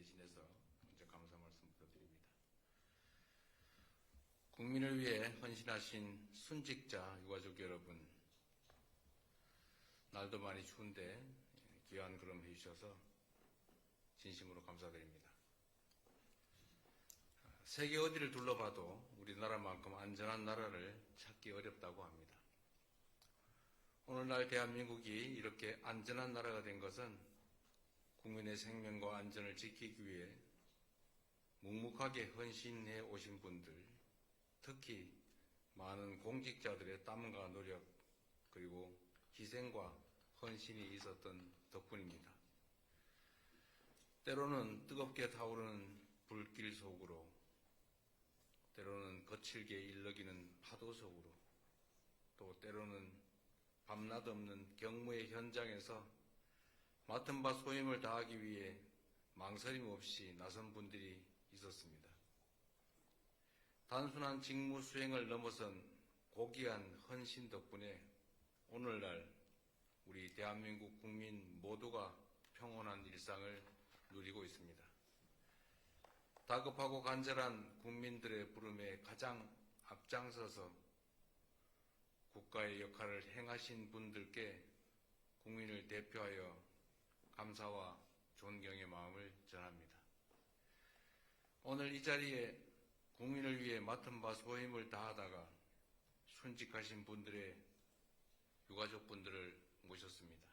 대신해서 먼저 감사 말씀 부탁드립니다. 국민을 위해 헌신하신 순직자 유가족 여러분, 날도 많이 추운데 귀한 걸음 해주셔서 진심으로 감사드립니다. 세계 어디를 둘러봐도 우리나라만큼 안전한 나라를 찾기 어렵다고 합니다. 오늘날 대한민국이 이렇게 안전한 나라가 된 것은 국민의 생명과 안전을 지키기 위해 묵묵하게 헌신해 오신 분들, 특히 많은 공직자들의 땀과 노력, 그리고 희생과 헌신이 있었던 덕분입니다. 때로는 뜨겁게 타오르는 불길 속으로, 때로는 거칠게 일렁이는 파도 속으로, 또 때로는 밤낮 없는 경무의 현장에서 맡은 바 소임을 다하기 위해 망설임 없이 나선 분들이 있었습니다. 단순한 직무 수행을 넘어선 고귀한 헌신 덕분에 오늘날 우리 대한민국 국민 모두가 평온한 일상을 누리고 있습니다. 다급하고 간절한 국민들의 부름에 가장 앞장서서 국가의 역할을 행하신 분들께 국민을 대표하여 감사와 존경의 마음을 전합니다. 오늘 이 자리에 국민을 위해 맡은 바 소임을 다하다가 순직하신 분들의 유가족분들을 모셨습니다.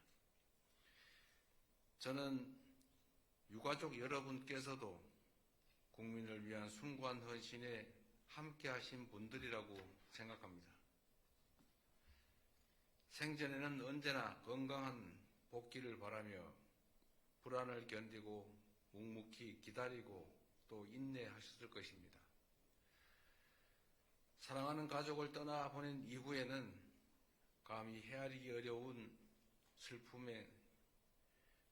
저는 유가족 여러분께서도 국민을 위한 숭고한 헌신에 함께 하신 분들이라고 생각합니다. 생전에는 언제나 건강한 복귀를 바라며 불안을 견디고 묵묵히 기다리고 또 인내하셨을 것입니다. 사랑하는 가족을 떠나 보낸 이후에는 감히 헤아리기 어려운 슬픔에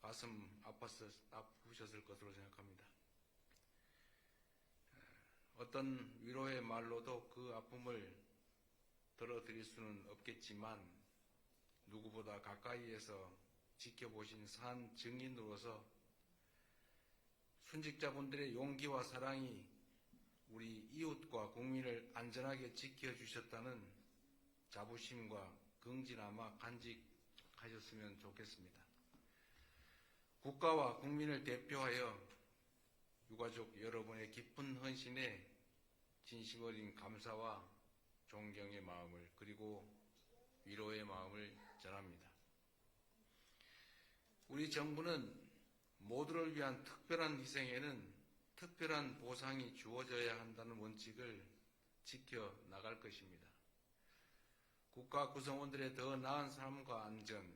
가슴 아팠을, 아프셨을 것으로 생각합니다. 어떤 위로의 말로도 그 아픔을 들어드릴 수는 없겠지만 누구보다 가까이에서 지켜보신 산 증인으로서 순직자분들의 용기와 사랑이 우리 이웃과 국민을 안전하게 지켜주셨다는 자부심과 긍지나마 간직하셨으면 좋겠습니다. 국가와 국민을 대표하여 유가족 여러분의 깊은 헌신에 진심 어린 감사와 존경의 마음을 그리고 위로의 마음을 전합니다. 우리 정부는 모두를 위한 특별한 희생에는 특별한 보상이 주어져야 한다는 원칙을 지켜 나갈 것입니다. 국가 구성원들의 더 나은 삶과 안전,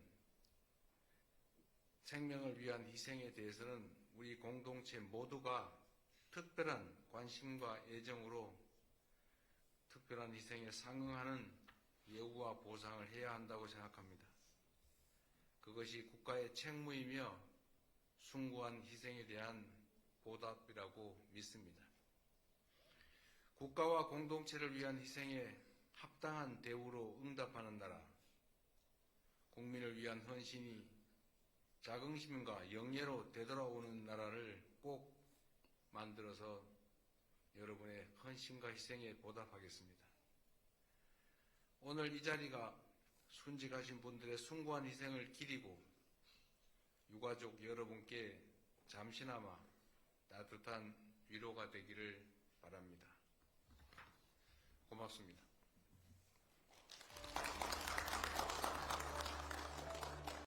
생명을 위한 희생에 대해서는 우리 공동체 모두가 특별한 관심과 애정으로 특별한 희생에 상응하는 예우와 보상을 해야 한다고 생각합니다. 그것이 국가의 책무이며 숭고한 희생에 대한 보답이라고 믿습니다. 국가와 공동체를 위한 희생에 합당한 대우로 응답하는 나라, 국민을 위한 헌신이 자긍심과 영예로 되돌아오는 나라를 꼭 만들어서 여러분의 헌신과 희생에 보답하겠습니다. 오늘 이 자리가 순직하신 분들의 숭고한 희생을 기리고 유가족 여러분께 잠시나마 따뜻한 위로가 되기를 바랍니다. 고맙습니다.